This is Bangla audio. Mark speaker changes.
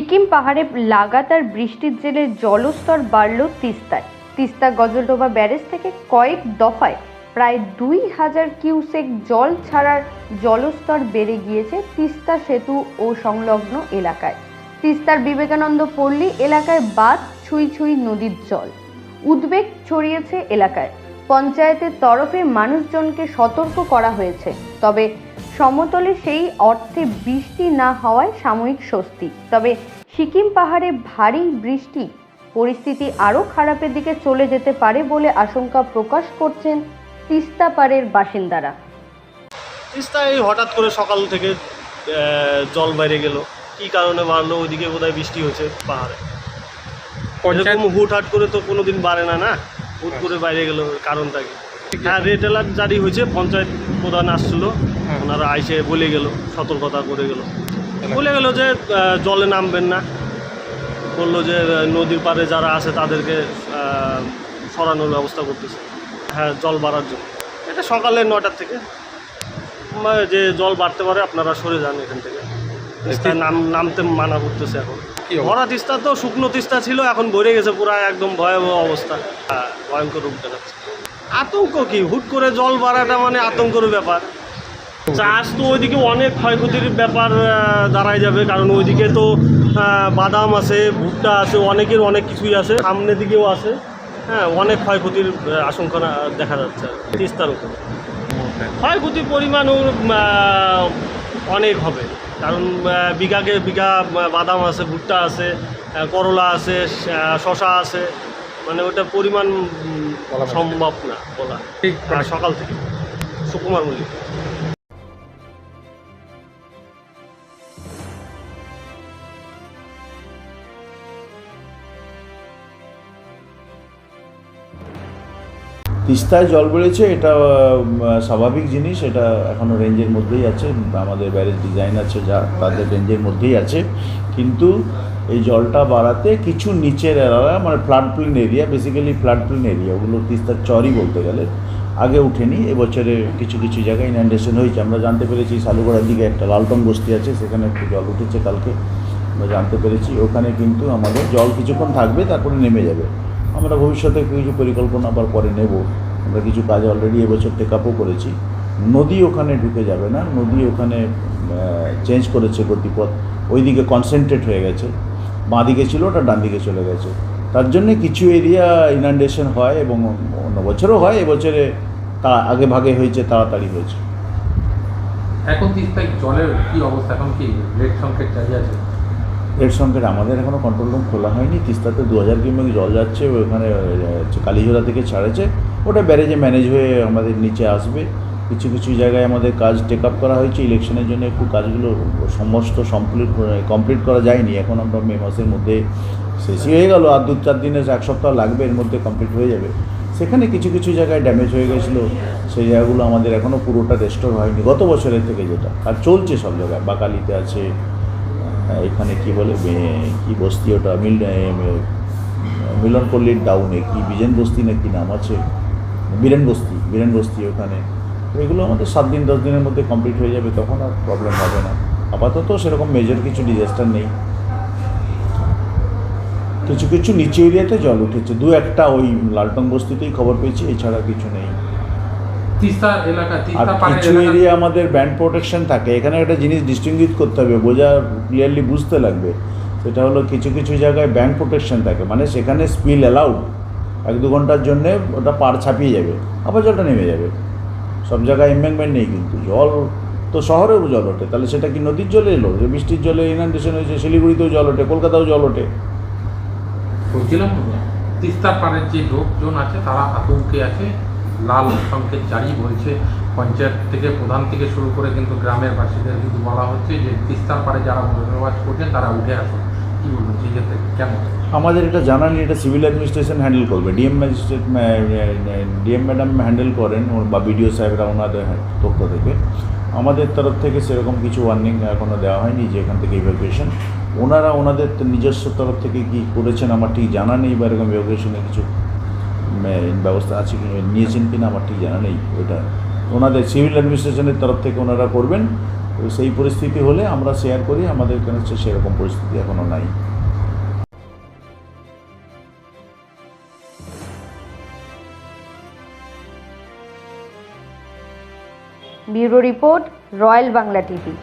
Speaker 1: সিকিম পাহাড়ে লাগাতার বৃষ্টির জেরে জলস্তর বাড়ল তিস্তায়। তিস্তা গজলডোবা ব্যারেজ থেকে কয়েক দফায় প্রায় দুই হাজার কিউসেক জল ছাড়ার জলস্তর বেড়ে গিয়েছে তিস্তা সেতু ও সংলগ্ন এলাকায়। তিস্তার বিবেকানন্দ পল্লী এলাকায় বাদ ছুঁই ছুঁই নদীর জল। উদ্বেগ ছড়িয়েছে এলাকায়। পঞ্চায়েতের তরফে মানুষজনকে সতর্ক করা হয়েছে। তবে সমতলে সেই অর্থে বৃষ্টি না হওয়ায় সাময়িক স্বস্তি। তবে সিকিম পাহাড়ে ভারী বৃষ্টি পরিস্থিতি আরও খারাপের দিকে চলে যেতে পারে বলে আশঙ্কা প্রকাশ করছেন তিস্তা পাড়ের বাসিন্দারা।
Speaker 2: তিস্তায় হঠাৎ করে সকাল থেকে জল বাইরে গেল। কি কারণে বাড়লো? ওইদিকে বোধহয় বৃষ্টি হয়েছে পাহাড়ে। এরকম হুটহাট করে তো কোনোদিন বাড়ে না না? হুট করে বাইরে গেল কারণটা কি? হ্যাঁ রেড অ্যালার্ট জারি হয়েছে পঞ্চায়েত প্রধান আসছিল ওনারা আইসে বলে গেল সতর্কতা করে গেল। বলে গেল যে জলে নামবেন না। বলল যে নদীর পাড়ে যারা আছে তাদেরকে সরানোর ব্যবস্থা করতেছে। হ্যাঁ জল বাড়ার জন্য। এটা সকালে নটার থেকে। যে জল বাড়তে পারে আপনারা সরে যান এখান থেকে। তিস্তায় নাম নামতে মানা করতেছে এখন। ভরা তিস্তা তো শুকনো তিস্তা ছিল এখন ভরে গেছে পুরো একদম ভয়াবহ অবস্থা। হ্যাঁ, ভয়ঙ্কর রূপ দেখাচ্ছে। আতঙ্ক কি? হুট করে জল বাড়াটা মানে আতঙ্কের ব্যাপার। চাষ তো ওইদিকে অনেক ক্ষয়ক্ষতির ব্যাপার দাঁড়ায় যাবে, কারণ ওইদিকে তো বাদাম আছে, ভুট্টা আছে, অনেকের অনেক কিছুই আছে, সামনের দিকেও আছে। হ্যাঁ অনেক ক্ষয়ক্ষতির আশঙ্কা দেখা যাচ্ছে। তিস্তার উপর। ক্ষয়ক্ষতির পরিমাণ অনেক হবে। কারণ বিঘাকে বিঘা বাদাম আছে, ভুট্টা আছে করলা আছে শশা আছে। মানে ওটা পরিমাণ
Speaker 3: বলা
Speaker 2: সম্ভব না বলা।
Speaker 3: ঠিক
Speaker 2: হ্যাঁ, সকাল থেকে। সুকুমার মল্লিক।
Speaker 4: তিস্তায় জল বেড়েছে এটা স্বাভাবিক জিনিস এটা এখনও রেঞ্জের মধ্যেই আছে। আমাদের ব্যারেজ ডিজাইন আছে যা তাদের রেঞ্জের মধ্যেই আছে। কিন্তু এই জলটা বাড়াতে কিছু নিচের এলাকা মানে flood plain area basically flood plain area ওগুলো তিস্তার চরই বলতে গেলে, আগে উঠেনি, এবছরে কিছু কিছু জায়গায় ইনান্ডেশন হয়েছে। আমরা জানতে পেরেছি, সালুগড়ার দিকে একটা লালটং বস্তি আছে, সেখানে একটু জল উঠেছে কালকে, আমরা জানতে পেরেছি। ওখানে কিন্তু আমাদের জল কিছুক্ষণ থাকবে, তারপরে নেমে যাবে। আমরা ভবিষ্যতে কিছু পরিকল্পনা আবার পরে নেব। আমরা কিছু কাজ অলরেডি এবছর টেক আপও করেছি। নদী ওখানে ঢুকে যাবে না, নদী ওখানে চেঞ্জ করেছে গতিপথ। ওইদিকে কনসেন্ট্রেট হয়ে গেছে। বাঁ দিকে ছিল ওটা ডান দিকে চলে গেছে। তার জন্যে কিছু এরিয়া ইনান্ডেশন হয় এবং অন্য বছরও হয় এবছরে তা আগে ভাগে হয়েছে তাড়াতাড়ি হয়েছে।
Speaker 3: এখন তিস্তায় জলের কি অবস্থা? এখন কি রেড সংকেত জারি আছে?
Speaker 4: এর সঙ্গে আমাদের এখনও কন্ট্রোল রুম খোলা হয়নি। তিস্তাতে দু হাজার কিউমেক জল যাচ্ছে ওখানে কালীঝোড়া থেকে ছাড়েছে। ওটা ব্যারেজে ম্যানেজ হয়ে আমাদের নিচে আসবে। কিছু কিছু জায়গায় আমাদের কাজ টেক আপ করা হয়েছে। ইলেকশনের জন্য একটু কাজগুলো সমস্ত কমপ্লিট কমপ্লিট করা যায়নি। এখন আমরা মে মাসের মধ্যে শেষই হয়ে গেল। আর দু চার দিনে এক সপ্তাহ লাগবে, এর মধ্যে কমপ্লিট হয়ে যাবে। সেখানে কিছু কিছু জায়গায় ড্যামেজ হয়ে গেছিল। সেই জায়গাগুলো আমাদের এখনও পুরোটা রেস্টোর হয়নি। গত বছরের থেকে যেটা। আর চলছে সব জায়গায়। বাকালিতে আছে এখানে কি বলে কি বস্তি ওটা? মিল মিলনপল্লীর ডাউনে কি? বিজেন বস্তি না কি নাম আছে? বীরেন বস্তি বীরেন বস্তি ওখানে। এগুলো আমাদের সাত দিন দশ দিনের মধ্যে কমপ্লিট হয়ে যাবে তখন আর প্রবলেম হবে না। আপাতত সেরকম মেজর কিছু ডিজাস্টার নেই। কিছু কিছু নিচু এরিয়াতে জল উঠেছে। দু একটা ওই লালটং বস্তিতেই খবর পেয়েছি এছাড়া কিছু নেই।
Speaker 3: তিস্তা এলাকা
Speaker 4: আর
Speaker 3: তিস্তা
Speaker 4: কিছু এরিয়া আমাদের ব্যান্ড প্রোটেকশন থাকে। এখানে একটা জিনিস ডিস্টিংগুইশ করতে হবে বোঝা ক্লিয়ারলি বুঝতে লাগবে। সেটা হলো কিছু কিছু জায়গায় ব্যান্ড প্রোটেকশন থাকে। মানে সেখানে স্পিল অ্যালাউড এক দু ঘণ্টার জন্যে ওটা পার ছাপিয়ে যাবে। আবার জলটা নেমে যাবে। সব জায়গায় এম্বাংমেন্ট নেই কিন্তু। জল তো শহরেও জল ওঠে। তাহলে সেটা কি নদীর জলে এলো? যে বৃষ্টির জলে ইনান্ডেশন হয়েছে শিলিগুড়িতেও জল ওঠে, কলকাতাও জল ওঠে।
Speaker 3: বলছিলাম তিস্তার পাড়ের যে লোকজন আছে, তারা আতঙ্কে আছে। লাল সংকেত জারি বলছে। পঞ্চায়েত থেকে, প্রধান থেকে শুরু করে কিন্তু গ্রামের বাসীদের কিন্তু বলা হচ্ছে যে তিস্তার পাড়ে যারা বসবাস করছেন, তারা উঠে আসুন।
Speaker 4: আমাদের এটা জানা নেই, এটা সিভিল অ্যাডমিনিস্ট্রেশন হ্যান্ডেল করবে। DM magistrate DM madam handle করেন বা বিডিও সাহেবরা ওনাদের পক্ষ থেকে আমাদের তরফ থেকে সেরকম কিছু ওয়ার্নিং এখনও দেওয়া হয়নি যে এখান থেকে ইভ্যাকুয়েশন ওনারা ওনাদের নিজস্ব তরফ থেকে কি করেছেন আমার ঠিক জানা নেই, বা এরকম ইভ্যাকুয়েশনের কিছু ব্যবস্থা আছে কি, নিয়েছেন কিনা আমার ঠিক জানা নেই ওটা ওনাদের সিভিল অ্যাডমিনিস্ট্রেশনের তরফ থেকে ওনারা করবেন। তো সেই পরিস্থিতি হলে আমরা শেয়ার করি, আমাদের হচ্ছে সেরকম পরিস্থিতি এখনও নাই।
Speaker 1: Bureau report, royal Bangla TV.